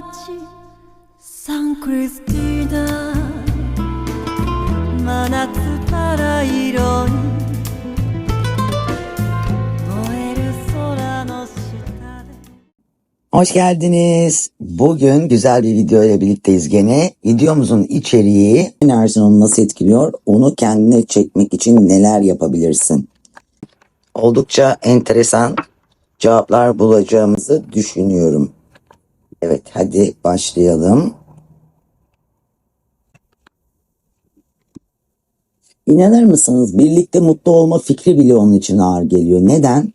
街サンクリスティーナ真夏パラ色に燃える空の下で Hoş geldiniz. Bugün güzel bir video ile birlikteyiz gene. Videomuzun içeriği enerjini onu nasıl etkiliyor? Onu kendine çekmek için neler yapabilirsin? Oldukça enteresan cevaplar bulacağımızı düşünüyorum. Evet hadi başlayalım. İnanır mısınız birlikte mutlu olma fikri bile onun için ağır geliyor. Neden?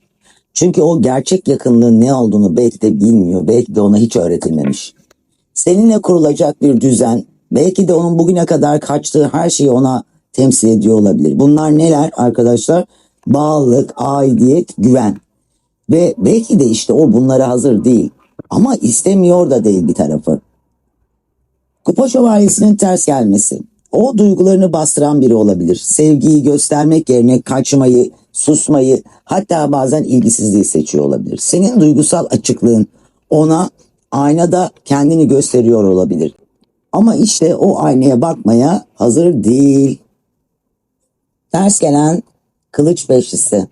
Çünkü o gerçek yakınlığın ne olduğunu belki de bilmiyor. Belki de ona hiç öğretilmemiş. Seninle kurulacak bir düzen belki de onun bugüne kadar kaçtığı her şeyi ona temsil ediyor olabilir. Bunlar neler arkadaşlar? Bağlılık, aidiyet, güven. Ve belki de işte o bunlara hazır değil. Ama istemiyor da değil bir tarafı. Kupa şövalyesinin ters gelmesi. O duygularını bastıran biri olabilir. Sevgiyi göstermek yerine kaçmayı, susmayı, hatta bazen ilgisizliği seçiyor olabilir. Senin duygusal açıklığın ona aynada kendini gösteriyor olabilir. Ama işte o aynaya bakmaya hazır değil. Ters gelen kılıç beşlisi.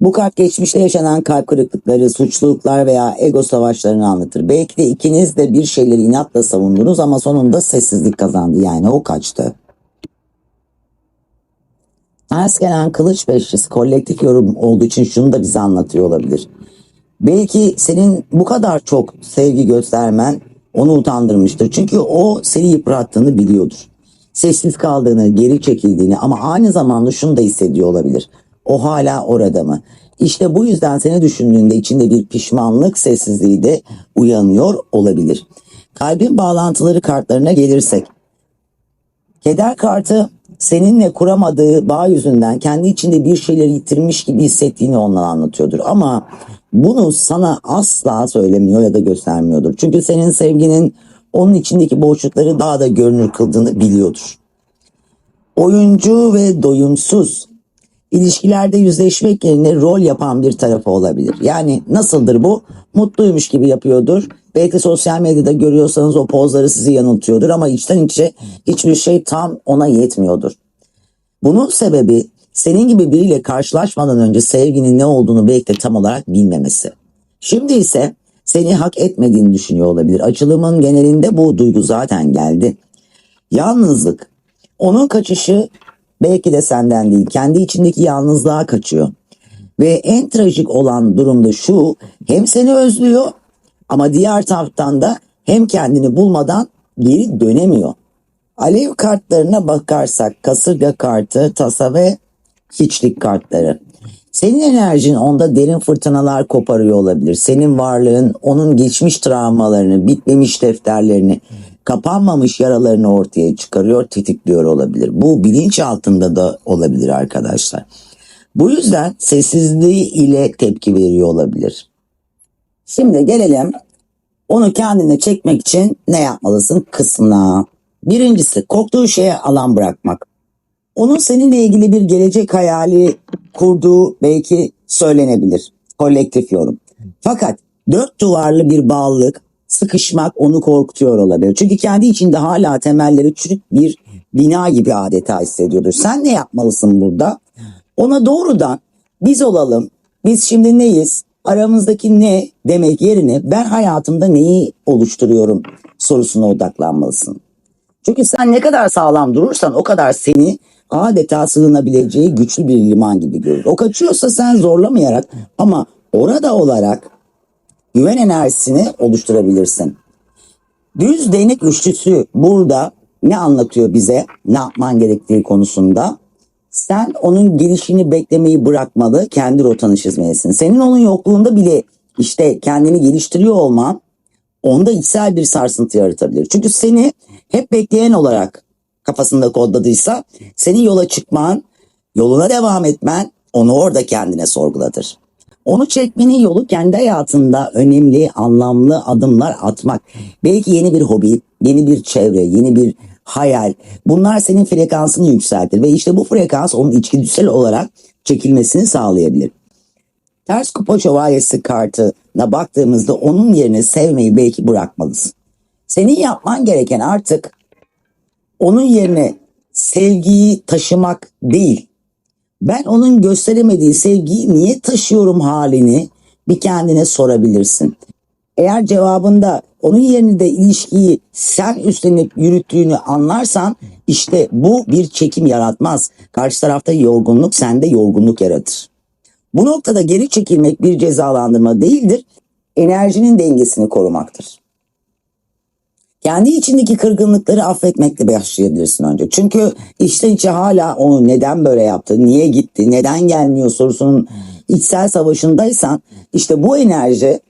Bu kart geçmişte yaşanan kalp kırıklıkları, suçluluklar veya ego savaşlarını anlatır. Belki de ikiniz de bir şeyleri inatla savundunuz ama sonunda sessizlik kazandı. Yani o kaçtı. Ters gelen kılıç beşlisi kolektif yorum olduğu için şunu da bize anlatıyor olabilir. Belki senin bu kadar çok sevgi göstermen onu utandırmıştır. Çünkü o seni yıprattığını biliyordur. Sessiz kaldığını, geri çekildiğini ama aynı zamanda şunu da hissediyor olabilir. O hala orada mı? İşte bu yüzden seni düşündüğünde içinde bir pişmanlık sessizliği de uyanıyor olabilir. Kalbin bağlantıları kartlarına gelirsek. Keder kartı seninle kuramadığı bağ yüzünden kendi içinde bir şeyleri yitirmiş gibi hissettiğini ondan anlatıyordur. Ama bunu sana asla söylemiyor ya da göstermiyordur. Çünkü senin sevginin onun içindeki boşlukları daha da görünür kıldığını biliyordur. Oyuncu ve doyumsuz ilişkilerde yüzleşmek yerine rol yapan bir tarafı olabilir. Yani nasıldır bu? Mutluymuş gibi yapıyordur. Belki sosyal medyada görüyorsanız o pozları sizi yanıltıyordur ama içten içe hiçbir şey tam ona yetmiyordur. Bunun sebebi senin gibi biriyle karşılaşmadan önce sevginin ne olduğunu belki de tam olarak bilmemesi. Şimdi ise seni hak etmediğini düşünüyor olabilir. Açılımın genelinde bu duygu zaten geldi. Yalnızlık. Onun kaçışı belki de senden değil, kendi içindeki yalnızlığa kaçıyor. Ve en trajik olan durumda şu, hem seni özlüyor ama diğer taraftan da hem kendini bulmadan geri dönemiyor. Alev kartlarına bakarsak kasırga kartı, tasa ve hiçlik kartları. Senin enerjin onda derin fırtınalar koparıyor olabilir. Senin varlığın onun geçmiş travmalarını, bitmemiş defterlerini, kapanmamış yaralarını ortaya çıkarıyor, tetikliyor olabilir. Bu bilinç altında da olabilir arkadaşlar. Bu yüzden sessizliği ile tepki veriyor olabilir. Şimdi gelelim onu kendine çekmek için ne yapmalısın kısmına. Birincisi korktuğu şeye alan bırakmak. Onun seninle ilgili bir gelecek hayali kurduğu belki söylenebilir. Kolektif yorum. Fakat dört duvarlı bir bağlılık, sıkışmak onu korkutuyor olabilir. Çünkü kendi içinde hala temelleri çürük bir bina gibi adeta hissediyordur. Sen ne yapmalısın burada? Ona doğrudan biz olalım, biz şimdi neyiz, aramızdaki ne demek yerine ben hayatımda neyi oluşturuyorum sorusuna odaklanmalısın. Çünkü sen ne kadar sağlam durursan o kadar seni adeta sığınabileceği güçlü bir liman gibi görür. O kaçıyorsa sen zorlamayarak ama orada olarak güven enerjisini oluşturabilirsin. Düz denek üçlüsü burada ne anlatıyor bize ne yapman gerektiği konusunda? Sen onun gelişini beklemeyi bırakmalı, kendi rotanı çizmelisin. Senin onun yokluğunda bile işte kendini geliştiriyor olman onda içsel bir sarsıntı yaratabilir. Çünkü seni hep bekleyen olarak kafasında kodladıysa senin yola çıkman, yoluna devam etmen onu orada kendine sorgulatır. Onu çekmenin yolu kendi hayatında önemli, anlamlı adımlar atmak. Belki yeni bir hobi, yeni bir çevre, yeni bir hayal. Bunlar senin frekansını yükseltir ve işte bu frekans onun içgüdüsel olarak çekilmesini sağlayabilir. Ters kupa şövalyesi kartı baktığımızda onun yerine sevmeyi belki bırakmalısın. Senin yapman gereken artık onun yerine sevgiyi taşımak değil. Ben onun gösteremediği sevgiyi niye taşıyorum halini bir kendine sorabilirsin. Eğer cevabında onun yerine de ilişkiyi sen üstlenip yürüttüğünü anlarsan işte bu bir çekim yaratmaz. Karşı tarafta yorgunluk sende yorgunluk yaratır. Bu noktada geri çekilmek bir cezalandırma değildir. Enerjinin dengesini korumaktır. Kendi içindeki kırgınlıkları affetmekle başlayabilirsin önce. Çünkü içten içe hala onu neden böyle yaptı, niye gitti, neden gelmiyor sorusunun içsel savaşındaysan işte bu enerji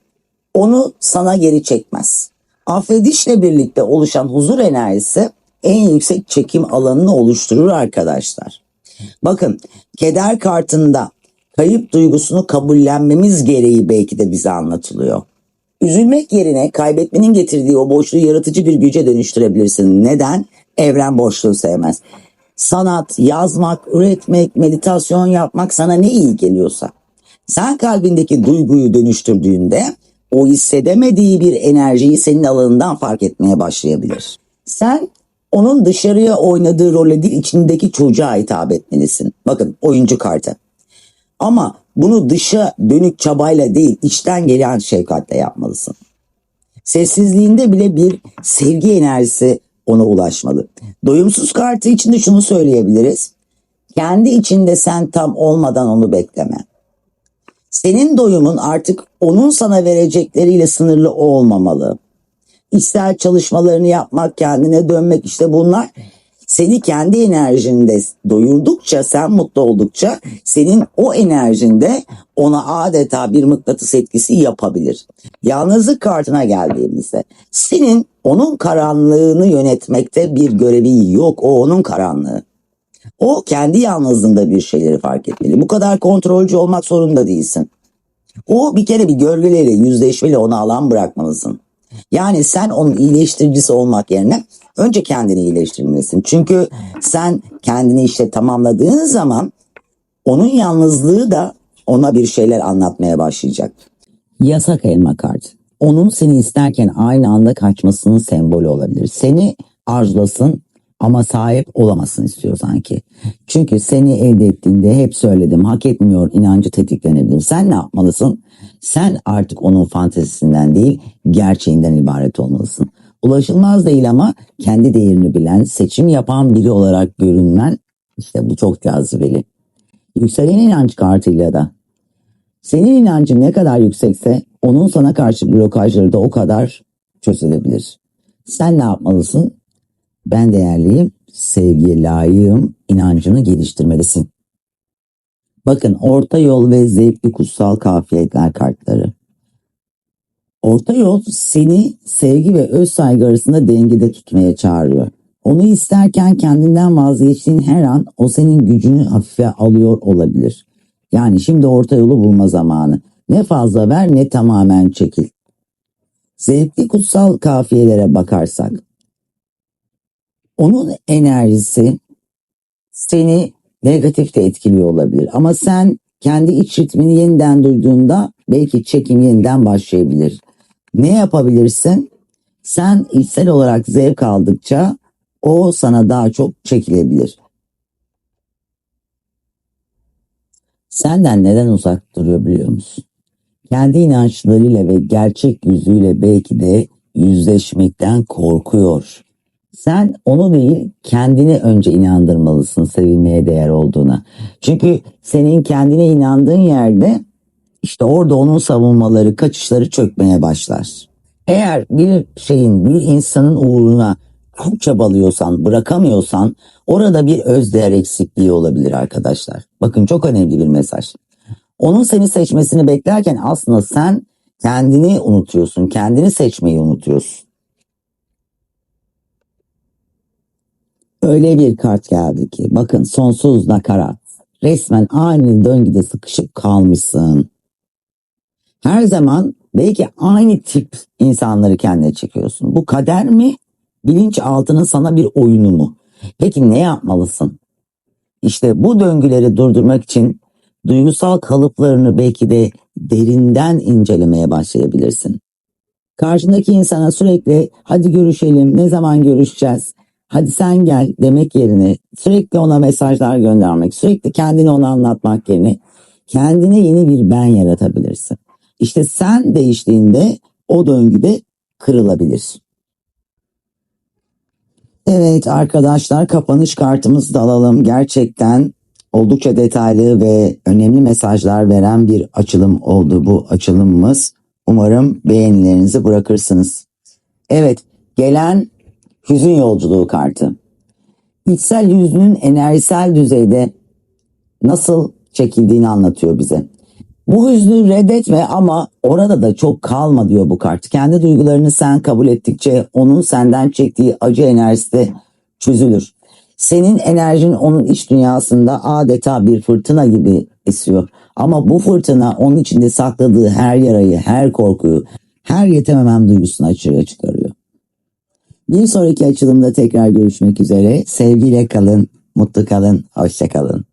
onu sana geri çekmez. Affedişle birlikte oluşan huzur enerjisi en yüksek çekim alanını oluşturur arkadaşlar. Bakın keder kartında kayıp duygusunu kabullenmemiz gereği belki de bize anlatılıyor. Üzülmek yerine kaybetmenin getirdiği o boşluğu yaratıcı bir güce dönüştürebilirsin. Neden? Evren boşluğu sevmez. Sanat, yazmak, üretmek, meditasyon yapmak sana ne iyi geliyorsa. Sen kalbindeki duyguyu dönüştürdüğünde o hissedemediği bir enerjiyi senin alanından fark etmeye başlayabilir. Sen onun dışarıya oynadığı role değil içindeki çocuğa hitap etmelisin. Bakın oyuncu kartı. Ama bunu dışa dönük çabayla değil içten gelen şefkatle yapmalısın. Sessizliğinde bile bir sevgi enerjisi ona ulaşmalı. Doyumsuz kartı içinde şunu söyleyebiliriz. Kendi içinde sen tam olmadan onu bekleme. Senin doyumun artık onun sana verecekleriyle sınırlı olmamalı. İçsel çalışmalarını yapmak, kendine dönmek işte bunlar seni kendi enerjinde doyurdukça, sen mutlu oldukça senin o enerjinde ona adeta bir mıknatıs etkisi yapabilir. Yalnızlık kartına geldiğimizde senin onun karanlığını yönetmekte bir görevi yok. O onun karanlığı. O kendi yalnızlığında bir şeyleri fark etmeli. Bu kadar kontrolcü olmak zorunda değilsin. O bir kere bir gölgeleriyle yüzleşmeli ona alan bırakmalısın. Yani sen onun iyileştiricisi olmak yerine önce kendini iyileştirmelisin. Çünkü sen kendini işte tamamladığın zaman onun yalnızlığı da ona bir şeyler anlatmaya başlayacak. Yasak elma kartı. Onun seni isterken aynı anda kaçmasının sembolü olabilir. Seni arzulasın ama sahip olamasın istiyor sanki. Çünkü seni elde ettiğinde hep söyledim hak etmiyor inancı tetiklenebilir. Sen ne yapmalısın? Sen artık onun fantezisinden değil gerçeğinden ibaret olmalısın. Ulaşılmaz değil ama kendi değerini bilen, seçim yapan biri olarak görünmen işte bu çok cazibeli. Yükselen inanç kartıyla da senin inancın ne kadar yüksekse onun sana karşı blokajları da o kadar çözülebilir. Sen ne yapmalısın? Ben değerliyim, sevgiye layığım inancını geliştirmelisin. Bakın orta yol ve zevkli kutsal kafiyetler kartları. Orta yol seni sevgi ve öz saygı arasında dengede tutmaya çağırıyor. Onu isterken kendinden vazgeçtiğin her an o senin gücünü hafife alıyor olabilir. Yani şimdi orta yolu bulma zamanı. Ne fazla ver ne tamamen çekil. Zevkli kutsal kafiyelere bakarsak onun enerjisi seni negatif de etkiliyor olabilir. Ama sen kendi iç ritmini yeniden duyduğunda belki çekim yeniden başlayabilir. Ne yapabilirsin? Sen içsel olarak zevk aldıkça o sana daha çok çekilebilir. Senden neden uzak duruyor biliyor musun? Kendi inançlarıyla ve gerçek yüzüyle belki de yüzleşmekten korkuyor. Sen onu değil kendini önce inandırmalısın sevilmeye değer olduğuna. Çünkü senin kendine inandığın yerde işte orada onun savunmaları, kaçışları çökmeye başlar. Eğer bir şeyin, bir insanın uğruna çok çabalıyorsan, bırakamıyorsan orada bir özdeğer eksikliği olabilir arkadaşlar. Bakın çok önemli bir mesaj. Onun seni seçmesini beklerken aslında sen kendini unutuyorsun, kendini seçmeyi unutuyorsun. Öyle bir kart geldi ki bakın sonsuz nakarat. Resmen aynı döngüde sıkışıp kalmışsın. Her zaman belki aynı tip insanları kendine çekiyorsun. Bu kader mi? Bilinç altının sana bir oyunu mu? Peki ne yapmalısın? İşte bu döngüleri durdurmak için duygusal kalıplarını belki de derinden incelemeye başlayabilirsin. Karşındaki insana sürekli hadi görüşelim, ne zaman görüşeceğiz, hadi sen gel demek yerine sürekli ona mesajlar göndermek, sürekli kendini ona anlatmak yerine kendine yeni bir ben yaratabilirsin. İşte sen değiştiğinde o döngüde kırılabilir. Evet arkadaşlar kapanış kartımızı da alalım. Gerçekten oldukça detaylı ve önemli mesajlar veren bir açılım oldu bu açılımımız. Umarım beğenilerinizi bırakırsınız. Evet gelen hüzün yolculuğu kartı. İçsel hüznün enerjisel düzeyde nasıl çekildiğini anlatıyor bize. Bu hüznü reddetme ama orada da çok kalma diyor bu kart. Kendi duygularını sen kabul ettikçe onun senden çektiği acı enerjisi de çözülür. Senin enerjin onun iç dünyasında adeta bir fırtına gibi esiyor. Ama bu fırtına onun içinde sakladığı her yarayı, her korkuyu, her yetememem duygusunu açığa çıkarıyor. Bir sonraki açılımda tekrar görüşmek üzere. Sevgiyle kalın, mutlu kalın, hoşça kalın.